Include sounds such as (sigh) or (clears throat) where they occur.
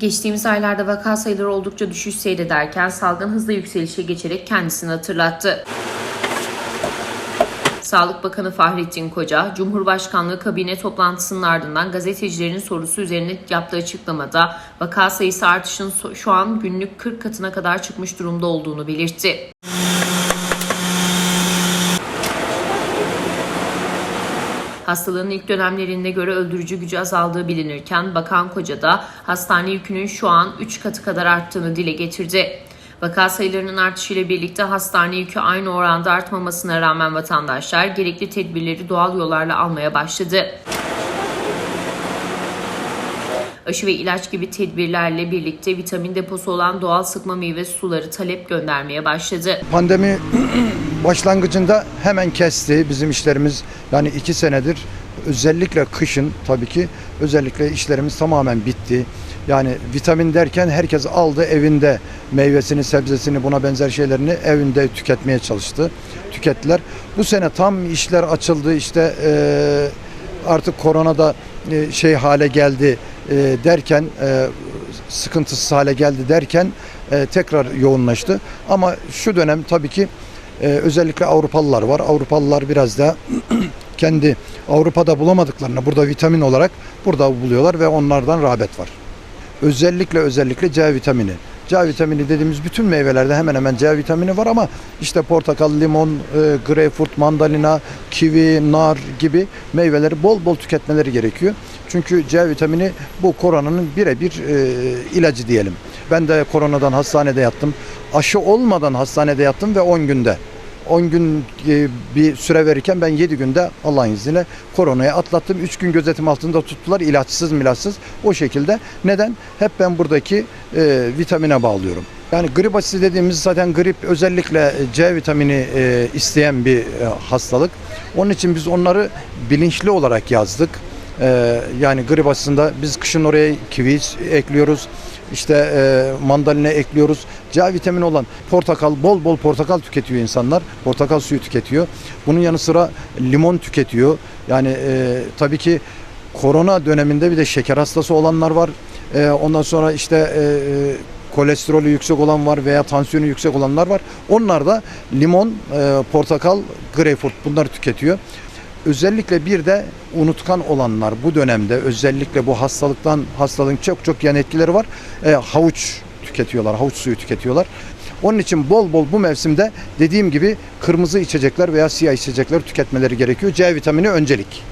Geçtiğimiz aylarda vaka sayıları oldukça düşüş seyrederken salgın hızla yükselişe geçerek kendisini hatırlattı. Sağlık Bakanı Fahrettin Koca, Cumhurbaşkanlığı kabine toplantısının ardından gazetecilerin sorusu üzerine yaptığı açıklamada vaka sayısı artışının şu an günlük 40 katına kadar çıkmış durumda olduğunu belirtti. Hastalığın ilk dönemlerinde göre öldürücü gücü azaldığı bilinirken Bakan Koca da hastane yükünün şu an 3 katı kadar arttığını dile getirdi. Vaka sayılarının artışıyla birlikte hastane yükü aynı oranda artmamasına rağmen vatandaşlar gerekli tedbirleri doğal yollarla almaya başladı. Aşı ve ilaç gibi tedbirlerle birlikte vitamin deposu olan doğal sıkma meyve suları talep göndermeye başladı. Pandemi (clears throat) başlangıcında hemen kesti bizim işlerimiz. Yani iki senedir özellikle kışın tabii ki özellikle işlerimiz tamamen bitti. Yani vitamin derken herkes aldı evinde meyvesini, sebzesini, buna benzer şeylerini evinde tüketmeye çalıştı. Tükettiler. Bu sene tam işler açıldı işte eee, artık koronada e, şey hale geldi e, derken e, sıkıntısız hale geldi derken e, tekrar yoğunlaştı. Ama şu dönem tabii ki e, özellikle Avrupalılar var. Avrupalılar biraz da (clears throat) kendi Avrupa'da bulamadıklarını burada vitamin olarak burada buluyorlar ve onlardan rağbet var. Özellikle özellikle C vitamini. C vitamini dediğimiz bütün meyvelerde hemen hemen C vitamini var ama işte portakal, limon, e, greyfurt, mandalina, kivi, nar gibi meyveleri bol bol tüketmeleri gerekiyor. Çünkü C vitamini bu koronanın birebir e, ilacı diyelim. Ben de koronadan hastanede yattım. Aşı olmadan hastanede yattım ve 10 günde 10 gün e, bir süre verirken ben 7 günde Allah'ın izniyle koronayı atlattım. 3 gün gözetim altında tuttular ilaçsız milaçsız o şekilde. Neden? Hep ben buradaki e, vitamine bağlıyorum. Yani grip aşısı dediğimiz zaten grip özellikle C vitamini e, isteyen bir e, hastalık. Onun için biz onları bilinçli olarak yazdık. E, yani grip aşısında biz kışın oraya kivi ekliyoruz işte e, mandalina ekliyoruz. C vitamini olan portakal, bol bol portakal tüketiyor insanlar. Portakal suyu tüketiyor. Bunun yanı sıra limon tüketiyor. Yani e, tabii ki korona döneminde bir de şeker hastası olanlar var. E, ondan sonra işte e, e, kolesterolü yüksek olan var veya tansiyonu yüksek olanlar var. Onlar da limon, e, portakal, greyfurt bunları tüketiyor. Özellikle bir de unutkan olanlar bu dönemde özellikle bu hastalıktan hastalığın çok çok yan etkileri var. E, havuç tüketiyorlar, havuç suyu tüketiyorlar. Onun için bol bol bu mevsimde dediğim gibi kırmızı içecekler veya siyah içecekler tüketmeleri gerekiyor. C vitamini öncelik.